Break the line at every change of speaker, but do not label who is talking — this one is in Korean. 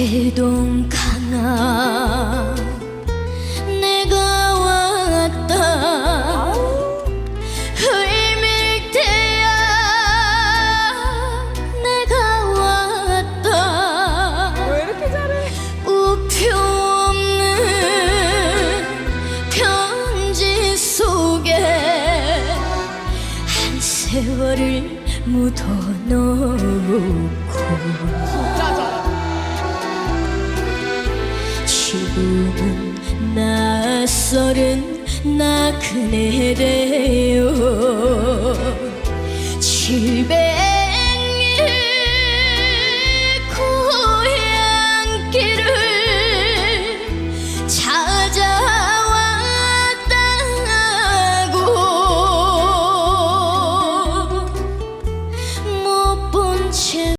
대동 강아 내가 왔다 흘밀대야 내가 왔다
왜 이렇게 잘해?
우표 없는 편지 속에 한 세월을 묻어놓고 그분 낯설은 나 그네래요. 칠백리 고향길을 찾아왔다고. 못본채